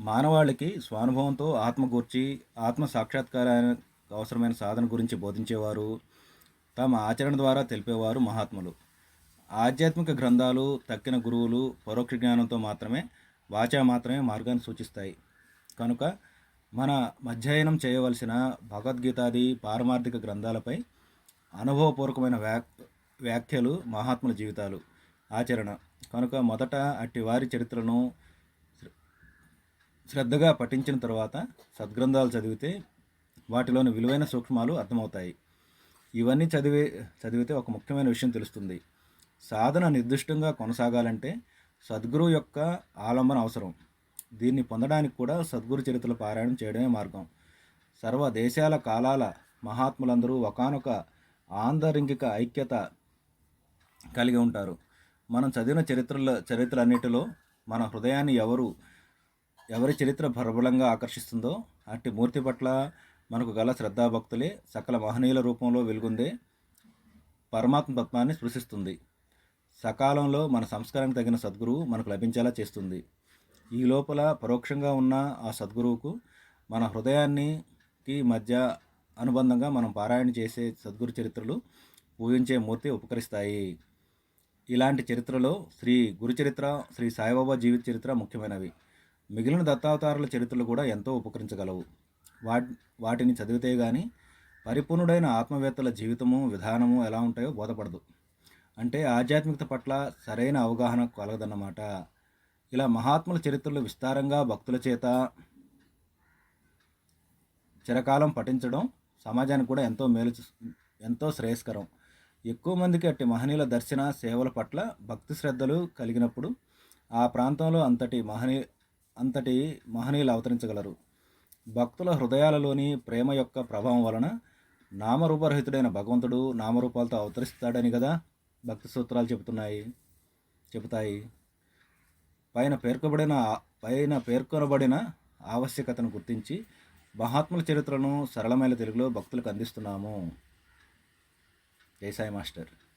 మానవాళికి స్వానుభవంతో ఆత్మ గూర్చి ఆత్మ సాక్షాత్కారానికి అవసరమైన సాధన గురించి బోధించేవారు తమ ఆచరణ ద్వారా తెలిపేవారు మహాత్ములు. ఆధ్యాత్మిక గ్రంథాలు తక్కిన గురువులు పరోక్ష జ్ఞానంతో మాత్రమే వాచా మాత్రమే మార్గాన్ని సూచిస్తాయి. కనుక మన అధ్యయనం చేయవలసిన భగవద్గీతాది పారమార్థిక గ్రంథాలపై అనుభవపూర్వకమైన వ్యాక్ వ్యాఖ్యలు మహాత్ముల జీవితాలు. ఆచరణ. కనుక మొదట అట్టి వారి చరిత్రను శ్రద్ధగా పఠించిన తర్వాత సద్గ్రంథాలు చదివితే వాటిలోని విలువైన సూక్ష్మాలు అర్థమవుతాయి. ఇవన్నీ చదివే చదివితే ఒక ముఖ్యమైన విషయం తెలుస్తుంది. సాధన నిర్దిష్టంగా కొనసాగాలంటే సద్గురు యొక్క ఆలంబన అవసరం. దీన్ని పొందడానికి కూడా సద్గురు చరిత్రల పారాయణం చేయడమే మార్గం. సర్వ దేశాల కాలాల మహాత్ములందరూ ఒకనొక ఆంతరింగిక ఐక్యత కలిగి ఉంటారు. మనం చదివిన చరిత్రల చరిత్రలన్నిటిలో మన హృదయాన్ని ఎవరు ఎవరి చరిత్ర ప్రబలంగా ఆకర్షిస్తుందో అట్టి మూర్తి పట్ల మనకు గల శ్రద్ధాభక్తులే సకల మహనీయుల రూపంలో వెలుగుందే పరమాత్మ తత్వాన్ని స్పృశిస్తుంది. సకాలంలో మన సంస్కారానికి తగిన సద్గురువు మనకు లభించేలా చేస్తుంది. ఈ లోపల పరోక్షంగా ఉన్న ఆ సద్గురువుకు మన హృదయానికి మధ్య అనుబంధంగా మనం పారాయణ చేసే సద్గురు చరిత్రలు ఊహించే మూర్తి ఉపకరిస్తాయి. ఇలాంటి చరిత్రలో శ్రీ గురు చరిత్ర శ్రీ సాయిబాబా జీవిత చరిత్ర ముఖ్యమైనవి. మిగిలిన దత్తావతారుల చరిత్రలు కూడా ఎంతో ఉపకరించగలవు. వాటి వాటిని చదివితే కానీ పరిపూర్ణుడైన ఆత్మవేత్తల జీవితము విధానము ఎలా ఉంటాయో బోధపడదు. అంటే ఆధ్యాత్మికత పట్ల సరైన అవగాహన కలగదన్నమాట. ఇలా మహాత్ముల చరిత్రలు విస్తారంగా భక్తుల చేత చిరకాలం పఠించడం సమాజానికి కూడా ఎంతో మేలు ఎంతో శ్రేయస్కరం. ఎక్కువ మందికి అట్టి మహనీయుల దర్శన సేవల పట్ల భక్తి శ్రద్ధలు కలిగినప్పుడు ఆ ప్రాంతంలో అంతటి మహనీ అంతటి మహనీయులు అవతరించగలరు. భక్తుల హృదయాలలోని ప్రేమ యొక్క ప్రభావం వలన నామరూపరహితుడైన భగవంతుడు నామరూపాలతో అవతరిస్తాడని కదా భక్తి సూత్రాలు చెబుతున్నాయి చెబుతాయి. పైన పేర్కొబడిన పైన పేర్కొనబడిన ఆవశ్యకతను గుర్తించి మహాత్ముల చరిత్రను సరళమైన తెలుగులో భక్తులకు అందిస్తున్నాము. జై సాయి మాస్టర్.